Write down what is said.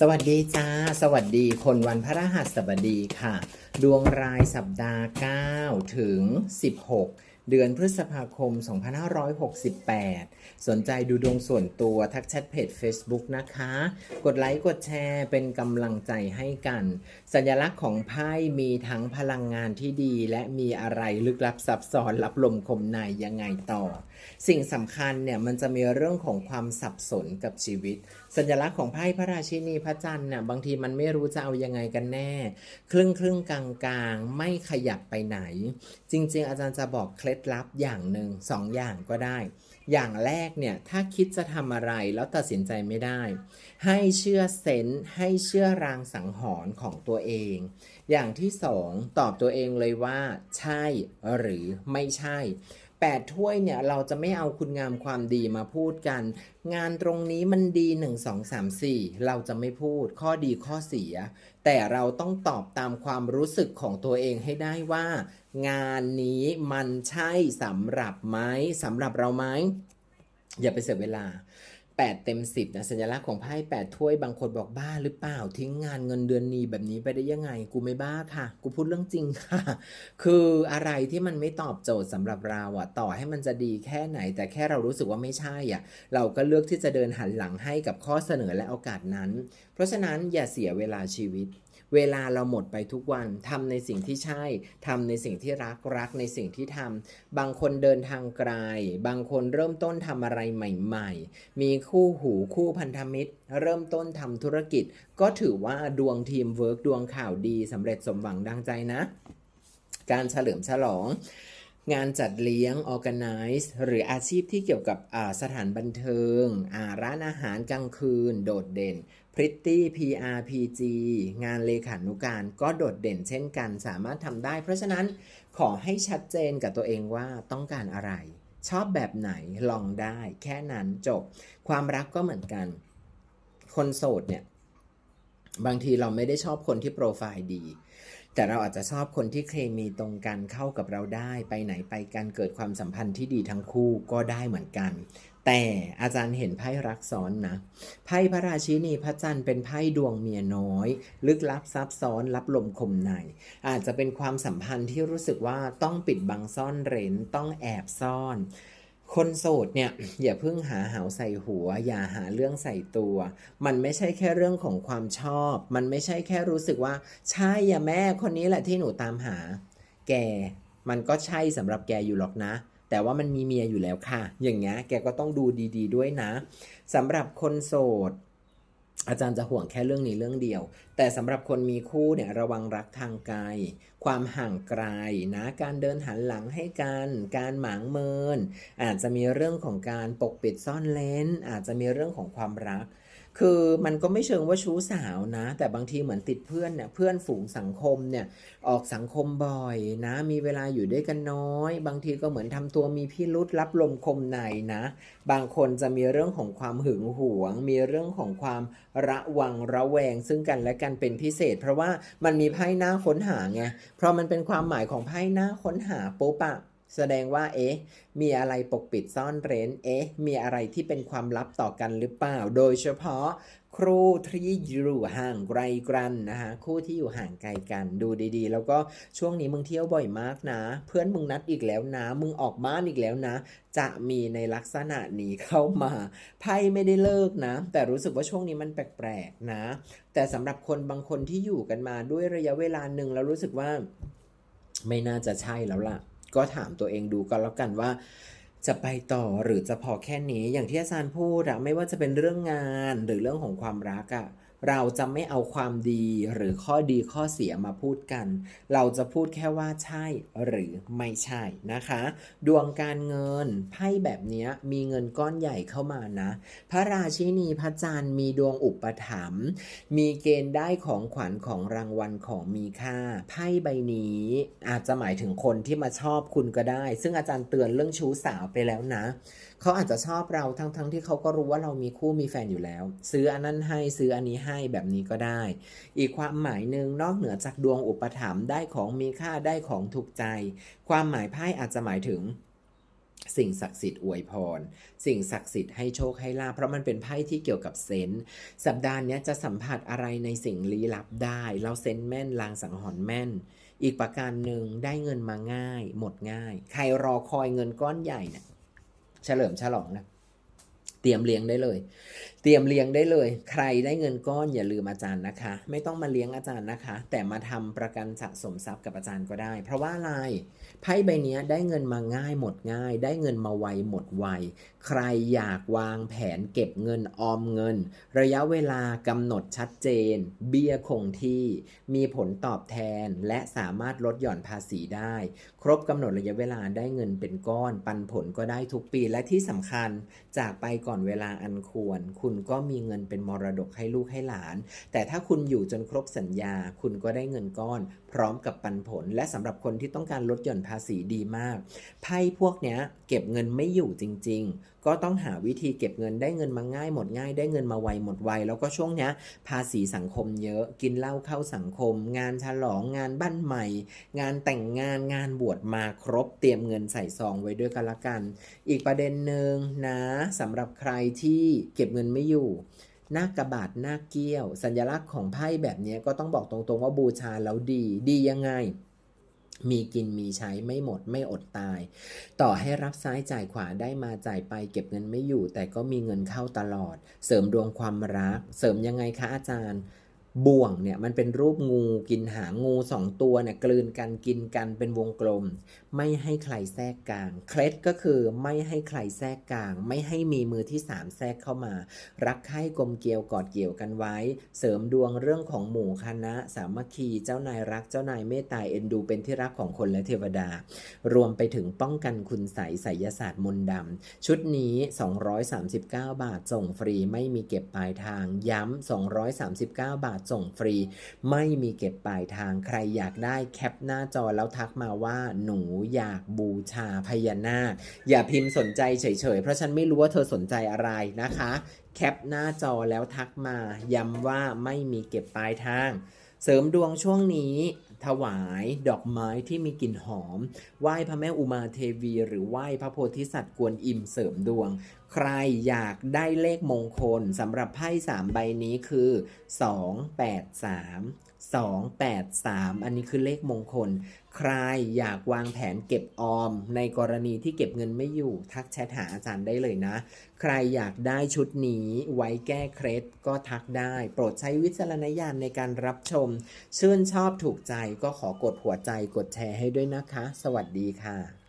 สวัสดีจ้า สวัสดีคนวันพระรหัสบดีค่ะ ดวงรายสัปดาห์ 9 ถึง 16 เดือนพฤษภาคม 2568 สนใจดูดวงส่วนตัวทักแชทเพจ Facebook นะคะ กดไลค์กดแชร์เป็นกำลังใจให้กัน สัญลักษณ์ของไพ่มีทั้งพลังงานที่ดี และมีอะไรลึกลับซับซ้อนรับลมคมในยังไงต่อ สิ่งสำคัญเนี่ยมันจะมีเรื่องของความสับสนกับชีวิต สัญลักษณ์ของไพ่พระราชินีพระจันทร์น่ะบางทีมันไม่รู้จะเอายังไงกันแน่ ครึ่งครึ่งกลางกลางไม่ขยับไปไหน จริง ๆ อาจารย์จะบอกเคล็ดลับอย่างหนึ่งสองอย่างก็ได้ อย่างแรกเนี่ยถ้าคิดจะทำอะไรแล้วตัดสินใจไม่ได้ ให้เชื่อเซนส์ให้เชื่อรางสังหรณ์ของตัวเอง อย่างที่สองตอบตัวเองเลยว่า ใช่หรือไม่ใช่ 8 ถ้วยเนี่ยเราจะไม่เอาคุณงามความดีมาพูดกัน งานตรงนี้มันดี 1 2 3 4 เราจะไม่พูดข้อดีข้อเสีย แต่เราต้องตอบตามความรู้สึกของตัวเองให้ได้ว่า งานนี้มันใช่สำหรับไหมสำหรับเราไหมอย่าไปเสียเวลา 8 เต็ม 10นะสัญลักษณ์ของไพ่8ถ้วยบางคนบอกบ้าหรือเปล่า ทิ้งงานเงินเดือนนี้แบบนี้ไปได้ยังไง กูไม่บ้าค่ะ กูพูดเรื่องจริงค่ะ คืออะไรที่มันไม่ตอบโจทย์สำหรับเราอะต่อให้มันจะดีแค่ไหน แต่แค่เรารู้สึกว่าไม่ใช่อะเราก็เลือกที่จะเดินหันหลังให้กับข้อเสนอและโอกาสนั้น เพราะฉะนั้นอย่าเสียเวลาชีวิต เวลาเราหมดไปทุกวันทำในสิ่งที่ใช่ทำในสิ่งที่รักรักในสิ่งที่ทำบางคนเดินทางไกล บางคนเริ่มต้นทำอะไรใหม่ ๆ มีคู่หูคู่พันธมิตร เริ่มต้นทำธุรกิจ ก็ถือว่าดวงทีมเวิร์กดวงข่าวดีสำเร็จสมหวังดังใจนะ การเฉลิมฉลอง งานจัดเลี้ยง organize หรืออาชีพที่เกี่ยวกับสถานบันเทิง ร้านอาหารกลางคืน โดดเด่นพริตตี้ PR PG งานเลขานุการก็โดดเด่นเช่นกันสามารถทำได้ เพราะฉะนั้นขอให้ชัดเจนกับตัวเองว่าต้องการอะไร ชอบแบบไหนลองได้ แค่นั้นจบ ความรักก็เหมือนกัน คนโสดเนี่ย บางทีเราไม่ได้ชอบคนที่โปรไฟล์ดี แต่เราอาจจะชอบคนที่เคมีตรงกันเข้ากับเราได้ไปไหนไปกันเกิดความสัมพันธ์ที่ดีทั้งคู่ก็ได้เหมือนกัน แต่อาจารย์เห็นไพ่รักซ้อนนะไพ่พระราชินีพระจันทร์เป็นไพ่ดวงเมียน้อย ลึกลับซับซ้อนรับลมคมใน อาจจะเป็นความสัมพันธ์ที่รู้สึกว่าต้องปิดบังซ่อนเร้นต้องแอบซ่อน คนโสดเนี่ยอย่าเพิ่งหาหาวใส่หัว อย่าหาเรื่องใส่ตัว มันไม่ใช่แค่เรื่องของความชอบ มันไม่ใช่แค่รู้สึกว่า ใช่อย่าแม่คนนี้แหละที่หนูตามหา แกมันก็ใช่สำหรับแกอยู่หรอกนะ แต่ว่ามันมีเมียอยู่แล้วค่ะ อย่างเงี้ยแกก็ต้องดูดี ๆด้วยนะสำหรับคนโสด อาจารย์จะห่วงแค่เรื่องนี้เรื่องเดียว แต่สำหรับคนมีคู่เนี่ยระวังรักทางไกล ความห่างไกลนะ การเดินหันหลังให้กัน การหมางเมิน อาจจะมีเรื่องของการปกปิดซ่อนเลนอาจจะมีเรื่องของความรัก คือมันก็ไม่เชิงว่าชู้สาวนะ แต่บางทีเหมือนติดเพื่อนเนี่ยเพื่อนฝูงสังคมเนี่ยออกสังคมบ่อยนะ มีเวลาอยู่ด้วยกันน้อย บางทีก็เหมือนทำตัวมีพิรุษรับลมคมในนะ บางคนจะมีเรื่องของความหึงหวง มีเรื่องของความระวังระแวง ซึ่งกันและกันเป็นพิเศษ เพราะว่ามันมีไพ่หน้าค้นหาไงเพราะมันเป็นความหมายของไพ่หน้าค้นหาปุ๊บอะ แสดงว่า เอ๊ะ มีอะไรปกปิดซ่อนเร้น เอ๊ะ มีอะไรที่เป็นความลับต่อกันหรือเปล่า โดยเฉพาะครูที่อยู่ห่างไกลกันนะคะคู่ที่อยู่ห่างไกลกันดูดีๆ แล้วก็ช่วงนี้มึงเที่ยวบ่อยมากนะ เพื่อนมึงนัดอีกแล้วนะ มึงออกบ้านอีกแล้วนะ จะมีในลักษณะนี้เข้ามาไพ่ไม่ได้เลิกนะ แต่รู้สึกว่าช่วงนี้มันแปลกๆนะ แต่สำหรับคนบางคนที่อยู่กันมาด้วยระยะเวลาหนึ่งแล้วรู้สึกว่า ไม่น่าจะใช่แล้วล่ะ ก็ถามตัวเองดูก็แล้วกันว่า จะไปต่อหรือจะพอแค่นี้อย่างที่อาจารย์พูดอะไม่ว่าจะเป็นเรื่องงานหรือเรื่องของความรักอะ เราจะไม่เอาความดีหรือข้อดีข้อเสียมาพูดกัน เราจะพูดแค่ว่าใช่หรือไม่ใช่นะคะ ดวงการเงินไพ่แบบนี้มีเงินก้อนใหญ่เข้ามานะ พระราชินีพระจันทร์มีดวงอุปถัมภ์มีเกณฑ์ได้ของขวัญของรางวัลของมีค่า ไพ่ใบนี้อาจจะหมายถึงคนที่มาชอบคุณก็ได้ ซึ่งอาจารย์เตือนเรื่องชู้สาวไปแล้วนะ เขาอาจจะชอบเราทั้งๆทที่เขาก็รู้ว่าเรามีคู่มีแฟนอยู่แล้ว ซื้ออันนั้นให้ซื้ออันนี้ให้แบบนี้ก็ได้ อีกความหมายหนึ่งนอกเหนือจากดวงอุปถัมภ์ได้ของมีค่าได้ของถูกใจ ความหมายไพ่อาจจะหมายถึงสิ่งศักดิ์สิทธิ์อวยพร สิ่งศักดิ์สิทธิ์ให้โชคให้ลาภเพราะมันเป็นไพ่ที่เกี่ยวกับเซนส์สัปดาห์นี้จะสัมผัสอะไรในสิ่งลี้ลับได้ เราเซนแม่นลางสังหรณ์แม่น อีกประการหนึ่งได้เงินมาง่าย หมดง่าย ใครรอคอยเงินก้อนใหญ่เนี่ยเฉลิมฉลองนะเตรียมเลี้ยงได้เลย เตรียมเลี้ยงได้เลย ใครได้เงินก้อนอย่าลืมอาจารย์นะคะ ไม่ต้องมาเลี้ยงอาจารย์นะคะ แต่มาทำประกันสะสมทรัพย์กับอาจารย์ก็ได้ เพราะว่าอะไรไพ่ใบนี้ได้เงินมาง่ายหมดง่าย ได้เงินมาไวหมดไว ใครอยากวางแผนเก็บเงินออมเงิน ระยะเวลากำหนดชัดเจน เบี้ยคงที่มีผลตอบแทนและสามารถลดหย่อนภาษีได้ ครบกำหนดระยะเวลาได้เงินเป็นก้อน ปันผลก็ได้ทุกปีและที่สำคัญจากไปก่อนเวลาอันควรคุณก็มีเงินเป็นมรดกให้ลูกให้หลาน แต่ถ้าคุณอยู่จนครบสัญญา คุณก็ได้เงินก้อน พร้อมกับปันผล และสำหรับคนที่ต้องการลดหย่อนภาษีดีมาก ไพ่พวกเนี้ยเก็บเงินไม่อยู่จริง ๆ ก็ต้องหาวิธีเก็บเงินได้เงินมาง่ายหมดง่าย ได้เงินมาไวหมดไว แล้วก็ช่วงเนี้ยภาษีสังคมเยอะ กินเหล้าเข้าสังคม งานฉลองงานบ้านใหม่ งานแต่งงานงานบวชมาครบเตรียมเงินใส่ซองไว้ด้วยกันละกัน อีกประเด็นหนึ่งนะสำหรับใครที่เก็บเงินไม่อยู่หน้ากระบาดหน้าเกี้ยว สัญลักษณ์ของไพ่แบบนี้ก็ต้องบอกตรงๆว่าบูชาแล้วดี ดียังไง มีกินมีใช้ไม่หมดไม่อดตาย ต่อให้รับซ้ายจ่ายขวาได้มาจ่ายไปเก็บเงินไม่อยู่ แต่ก็มีเงินเข้าตลอด เสริมดวงความรัก เสริมยังไงคะอาจารย์ บ่วงเนี่ยมันเป็นรูปงูกินหางงูสองตัวเนี่ยกลืนกันกินกันเป็นวงกลม ไม่ให้ใครแทรกกลาง เคล็ดก็คือไม่ให้ใครแทรกกลาง ไม่ให้มีมือที่สามแทรกเข้ามา รักใคร่กลมเกลียวกอดเกี่ยวกันไว้ เสริมดวงเรื่องของหมู่คณะ สามัคคีเจ้านายรักเจ้านายเมตตาเอ็นดูเป็นที่รักของคนและเทวดา รวมไปถึงป้องกันคุณใสไสยศาสตร์มนต์ดำชุดนี้ 239 บาทส่งฟรีไม่มีเก็บปลายทางย้ำ239 บาทส่งฟรี ไม่มีเก็บปลายทางใครอยากได้แคปหน้าจอแล้วทักมาว่าหนูอยากบูชาพญานาคอย่าพิมพ์สนใจเฉยๆ เพราะฉันไม่รู้ว่าเธอสนใจอะไรนะคะ แคปหน้าจอแล้วทักมาย้ำว่าไม่มีเก็บปลายทาง เสริมดวงช่วงนี้ ถวายดอกไม้ที่มีกลิ่นหอม ไหว้พระแม่อุมาเทวี หรือไหว้พระโพธิสัตว์กวนอิมเสริมดวง ใครอยากได้เลขมงคลสำหรับไพ่สามใบนี้คือ 283 283 อันนี้คือเลขมงคล ใครอยากวางแผนเก็บออม ในกรณีที่เก็บเงินไม่อยู่ทักแชทหาอาจารย์ได้เลยนะ ใครอยากได้ชุดนี้ไว้แก้เคล็ดก็ทักได้ โปรดใช้วิจารณญาณในการรับชม ชื่นชอบถูกใจก็ขอกดหัวใจกดแชร์ให้ด้วยนะคะ สวัสดีค่ะ